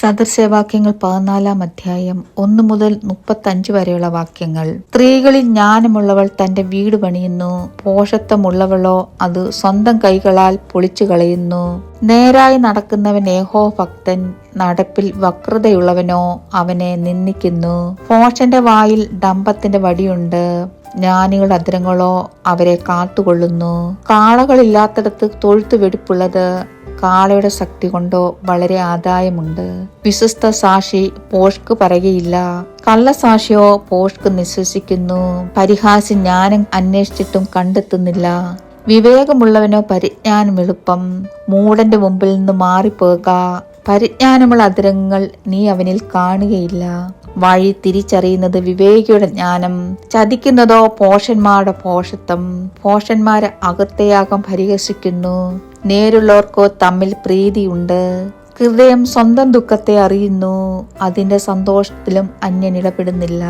സദൃശവാക്യങ്ങൾ പതിനാലാം അധ്യായം ഒന്ന് മുതൽ മുപ്പത്തഞ്ച് വരെയുള്ള വാക്യങ്ങൾ. സ്ത്രീകളിൽ ജ്ഞാനമുള്ളവൾ തന്റെ വീട് പണിയുന്നു. പോഷത്വമുള്ളവളോ അത് സ്വന്തം കൈകളാൽ പൊളിച്ചു കളയുന്നു. നേരായി നടക്കുന്നവൻ ഏഹോ ഭക്തൻ നടപ്പിൽ വക്രതയുള്ളവനോ അവനെ നിന്ദിക്കുന്നു. പോഷന്റെ വായിൽ ഡംബത്തിന്റെ വടിയുണ്ട്. ജ്ഞാനികളുടെ അധരങ്ങളോ അവരെ കാത്തുകൊള്ളുന്നു. കാളകളില്ലാത്തിടത്ത് തൊഴുത്തു വെടിപ്പുള്ളത് കാളയുടെ ശക്തി കൊണ്ടോ വളരെ ആദായമുണ്ട്. വിശ്വസ്ത സാക്ഷി പോഷ്ക്ക് പറയുകയില്ല. കള്ളസാക്ഷിയോ പോഷ്ക്ക് നിശ്വസിക്കുന്നു. പരിഹാസി ജ്ഞാനം അന്വേഷിച്ചിട്ടും കണ്ടെത്തുന്നില്ല. വിവേകമുള്ളവനോ പരിജ്ഞാനം എളുപ്പം. മൂടന്റെ മുമ്പിൽ നിന്ന് മാറിപ്പോക പരിജ്ഞാനമുള്ള അതിരങ്ങൾ നീ അവനിൽ കാണുകയില്ല. വഴി തിരിച്ചറിയുന്നത് വിവേകിയുടെ ജ്ഞാനം. ചതിക്കുന്നതോ പോഷന്മാരുടെ പോഷത്വം. പോഷന്മാരെ അകത്തെയാകം പരിഹസിക്കുന്നു. നേരുള്ളവർക്കോ തമ്മിൽ പ്രീതിയുണ്ട്. ഹൃദയം സ്വന്തം ദുഃഖത്തെ അറിയുന്നു. അതിന്റെ സന്തോഷത്തിലും അന്യനിടപെടുന്നില്ല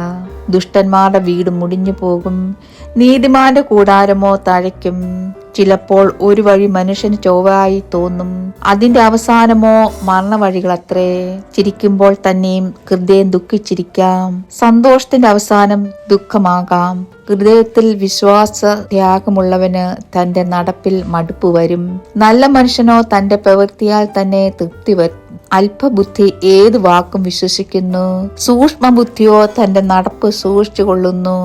ദുഷ്ടന്മാരുടെ വീട് മുടിഞ്ഞു പോകും നീതിമാന്റെ കൂടാരമോ തഴയ്ക്കും. ചിലപ്പോൾ ഒരു വഴി മനുഷ്യന് ചൊവ്വായി തോന്നും. അതിന്റെ അവസാനമോ മരണവഴികളത്രേ. ചിരിക്കുമ്പോൾ തന്നെയും ഹൃദയം ദുഃഖിച്ചിരിക്കാം. സന്തോഷത്തിന്റെ അവസാനം ദുഃഖമാകാം. ഹൃദയത്തിൽ വിശ്വാസ ത്യാഗമുള്ളവന് തന്റെ നടപ്പിൽ മടുപ്പ് വരും. നല്ല മനുഷ്യനോ തന്റെ പ്രവൃത്തിയാൽ തന്നെ തൃപ്തി അല്പബുദ്ധി ഏത് വാക്കും വിശ്വസിക്കുന്നു? സൂക്ഷ്മബുദ്ധിയോ തന്റെ നടപ്പ് സൂക്ഷിച്ചു കൊള്ളുന്നു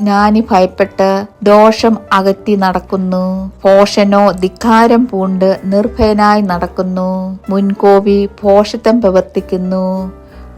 ജ്ഞാനി ഭയപ്പെട്ട് ദോഷം അകറ്റി നടക്കുന്നു. പോഷനോ ധിക്കാരം പൂണ്ട് നിർഭയനായി നടക്കുന്നു. മുൻകോപി പോഷത്വം പ്രവർത്തിക്കുന്നു.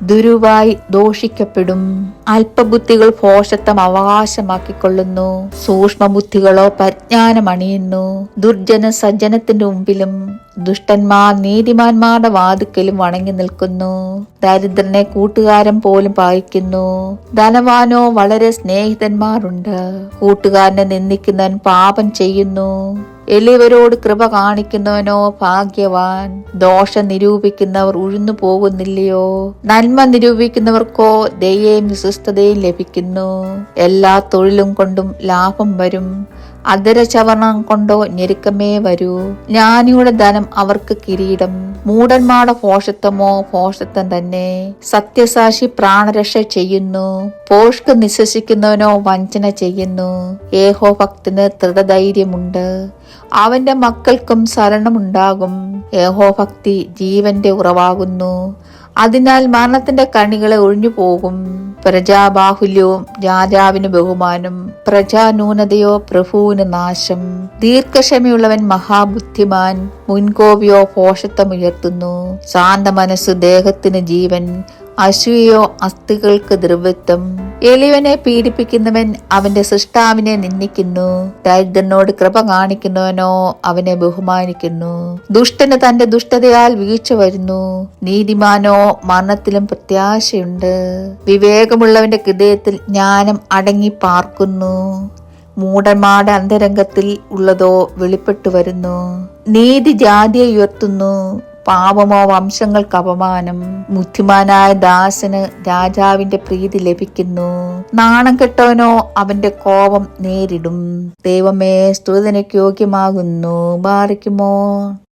ദുരുവായി ദോഷിക്കപ്പെടും. അല്പബുദ്ധികൾ പോഷത്വം അവകാശമാക്കിക്കൊള്ളുന്നു. സൂക്ഷ്മബുദ്ധികളോ പരിജ്ഞാനം അണിയുന്നു ദുർജന സജ്ജനത്തിന്റെ മുമ്പിലും ദുഷ്ടന്മാർ നീതിമാന്മാരുടെ വാതുക്കലും വണങ്ങി നിൽക്കുന്നു. ദരിദ്രനെ കൂട്ടുകാരൻ പോലും പായിക്കുന്നു. ധനവാനോ വളരെ സ്നേഹിതന്മാരുണ്ട്. കൂട്ടുകാരനെ നിന്ദിക്കുന്നവൻ പാപം ചെയ്യുന്നു. എളിയവരോട് കൃപ കാണിക്കുന്നവനോ ഭാഗ്യവാൻ. ദോഷം നിരൂപിക്കുന്നവർ ഉഴുന്നു പോകുന്നില്ലയോ? നന്മ നിരൂപിക്കുന്നവർക്കോ ദയയും വിശ്വസ്തതയും ലഭിക്കുന്നു. എല്ലാ തൊഴിലും കൊണ്ടും ലാഭം വരും. അതരചവരണം കൊണ്ടോ ഞെരുക്കമേ വരൂ. ജ്ഞാനിയുടെ ധനം അവർക്ക് കിരീടം. മൂടന്മാരുടെ പോഷത്വമോ പോഷത്വം തന്നെ. സത്യസാക്ഷി പ്രാണരക്ഷ ചെയ്യുന്നു. പോഷ്ക്ക് നിശ്വസിക്കുന്നവനോ വഞ്ചന ചെയ്യുന്നു. ഏഹോ ഭക്തന് ദൃഢധൈര്യമുണ്ട്. അവന്റെ മക്കൾക്കും ശരണമുണ്ടാകും. ഏഹോ ഭക്തി ജീവന്റെ ഉറവാകുന്നു. അതിനാൽ മരണത്തിന്റെ കണികളെ ഒഴിഞ്ഞു പോകും. പ്രജാബാഹുല്യവും രാജാവിന് ബഹുമാനം പ്രജാന്യൂനതയോ പ്രഭുവിന് നാശം. ദീർഘക്ഷമയുള്ളവൻ മഹാബുദ്ധിമാൻ മുൻകോപിയോ പോഷത്വമുയർത്തുന്നു. ശാന്ത മനസ്സ് ദേഹത്തിന് ജീവൻ അസൂയയോ അസ്ഥികൾക്ക് ദ്രവത്വം എളിവനെ പീഡിപ്പിക്കുന്നവൻ അവന്റെ സൃഷ്ടാവിനെ നിന്ദിക്കുന്നു. ദരിദ്രനോട് കൃപ കാണിക്കുന്നവനോ അവനെ ബഹുമാനിക്കുന്നു. ദുഷ്ടന് തന്റെ ദുഷ്ടതയാൽ വീഴ്ച വരുന്നു. നീതിമാനോ മരണത്തിലും പ്രത്യാശയുണ്ട്. വിവേകമുള്ളവന്റെ ഹൃദയത്തിൽ ജ്ഞാനം അടങ്ങി പാർക്കുന്നു. മൂടന്മാരുടെ അന്തരംഗത്തിൽ ഉള്ളതോ വെളിപ്പെട്ടു വരുന്നു നീതി ജാതിയെ ഉയർത്തുന്നു. പാപമോ വംശങ്ങൾക്ക് അപമാനം. ബുദ്ധിമാനായ ദാസന് രാജാവിന്റെ പ്രീതി ലഭിക്കുന്നു. നാണം കെട്ടവനോ അവന്റെ കോപം നേരിടും. ദൈവമേ സ്തുതനയ്ക്ക് യോഗ്യമാകുന്നു. ബാറിക്കുമോ